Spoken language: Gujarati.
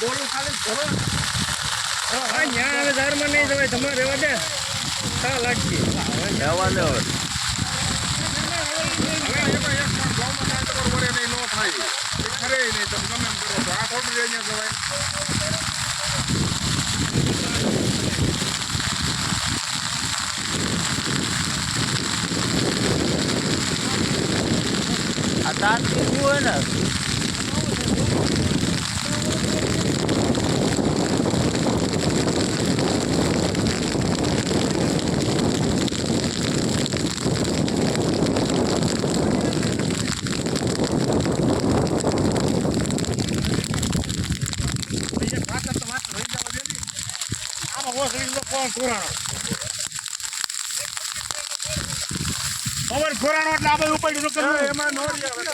બોલું ખાલી ભરો હા ત્યાં હવે ધારમાં નહીં જવાય તમારે રહેવા દે. કા લાગશે. રહેવા દે હવે. ખરે નહીં તમે ગમે એમ કરો તો આ ખોટું અહીંયા જવાય? આ તાર શું હોય ને આમાં ઓસડી તો કોણ પુરાણો. પવન પુરાણો એટલે આપણે ઉપાડ્યું એમાં નોરી નો